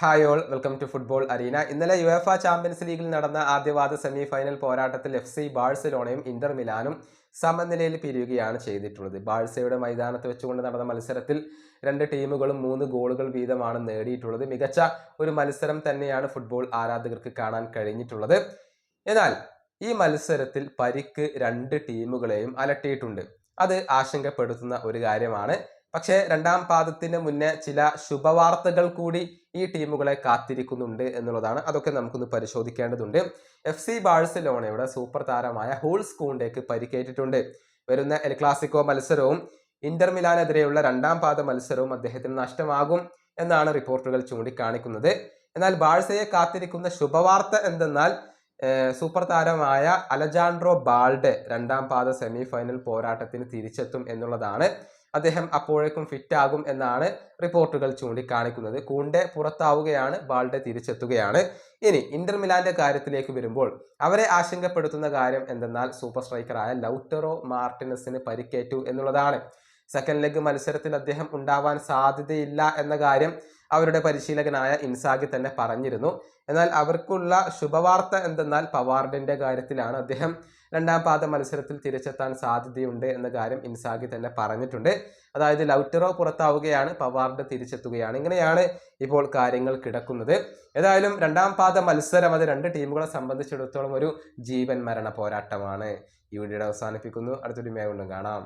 Hi all welcome to football arena. ഇന്നലെ UEFA champions ലീഗിൽ നടന്ന ആദ്യവാദ സെമി ഫൈനൽ പോരാട്ടത്തിൽ എഫ് സി ബാഴ്സലോണയും ഇന്റർ മിലാനും സമനിലയിൽ പിരിയുകയാണ് ചെയ്തിട്ടുള്ളത്. ബാഴ്സയുടെ മൈതാനത്ത് വെച്ചുകൊണ്ട് നടന്ന മത്സരത്തിൽ രണ്ട് ടീമുകളും മൂന്ന് ഗോളുകൾ വീതമാണ് നേടിയിട്ടുള്ളത്. മികച്ച ഒരു മത്സരം തന്നെയാണ് ഫുട്ബോൾ ആരാധകർക്ക് കാണാൻ കഴിഞ്ഞിട്ടുള്ളത്. എന്നാൽ ഈ മത്സരത്തിൽ പരിക്ക് രണ്ട് ടീമുകളെയും അലട്ടിയിട്ടുണ്ട്. അത് ആശങ്കപ്പെടുത്തുന്ന ഒരു കാര്യമാണ്. പക്ഷേ രണ്ടാം പാദത്തിന് മുന്നേ ചില ശുഭവാർത്തകൾ കൂടി ഈ ടീമുകളെ കാത്തിരിക്കുന്നുണ്ട് എന്നുള്ളതാണ് അതൊക്കെ നമുക്കൊന്ന് പരിശോധിക്കേണ്ടതുണ്ട്. എഫ് സി ബാഴ്സലോണയുടെ സൂപ്പർ താരമായ ഹൂൾസ് കൂണ്ടേക്ക് പരിക്കേറ്റിട്ടുണ്ട്. വരുന്ന എൽ ക്ലാസിക്കോ മത്സരവും ഇന്റർ മിലാനെതിരെയുള്ള രണ്ടാം പാദ മത്സരവും അദ്ദേഹത്തിന് നഷ്ടമാകും എന്നാണ് റിപ്പോർട്ടുകൾ ചൂണ്ടിക്കാണിക്കുന്നത്. എന്നാൽ ബാഴ്സയെ കാത്തിരിക്കുന്ന ശുഭവാർത്ത എന്തെന്നാൽ സൂപ്പർ താരമായ അലജാൻഡ്രോ ബാൾഡെ രണ്ടാം പാദ സെമി ഫൈനൽ പോരാട്ടത്തിന് തിരിച്ചെത്തും എന്നുള്ളതാണ്. അദ്ദേഹം അപ്പോഴേക്കും ഫിറ്റ് ആകും എന്നാണ് റിപ്പോർട്ടുകൾ ചൂണ്ടിക്കാണിക്കുന്നത്. കൂണ്ടെ പുറത്താവുകയാണ് ബാൾഡെ തിരിച്ചെത്തുകയാണ്. ഇനി ഇന്റർ മിലാന്റെ കാര്യത്തിലേക്ക് വരുമ്പോൾ അവരെ ആശങ്കപ്പെടുത്തുന്ന കാര്യം എന്തെന്നാൽ സൂപ്പർ സ്ട്രൈക്കറായ ലൗട്ടറോ മാർട്ടിനസിന് പരിക്കേറ്റു എന്നുള്ളതാണ്. സെക്കൻഡ് ലെഗ് മത്സരത്തിൽ അദ്ദേഹം ഉണ്ടാവാൻ സാധ്യതയില്ല എന്ന കാര്യം അവരുടെ പരിശീലകനായ ഇൻസാഗി തന്നെ പറഞ്ഞിരുന്നു. എന്നാൽ അവർക്കുള്ള ശുഭവാർത്ത എന്തെന്നാൽ പവാർഡിന്റെ കാര്യത്തിലാണ്. അദ്ദേഹം രണ്ടാം പാദ മത്സരത്തിൽ തിരിച്ചെത്താൻ സാധ്യതയുണ്ട് എന്ന കാര്യം ഇൻസാഗി തന്നെ പറഞ്ഞിട്ടുണ്ട്. അതായത് ലൗറ്ററോ പുറത്താവുകയാണ് പവാർഡ് തിരിച്ചെത്തുകയാണ്. ഇങ്ങനെയാണ് ഇപ്പോൾ കാര്യങ്ങൾ കിടക്കുന്നത്. ഏതായാലും രണ്ടാം പാദ മത്സരം അത് രണ്ട് ടീമുകളെ സംബന്ധിച്ചിടത്തോളം ഒരു ജീവൻ മരണ പോരാട്ടമാണ്. ഈ വീഡിയോ അവസാനിപ്പിക്കുന്നു. അടുത്തൊരു മേ കാണാം.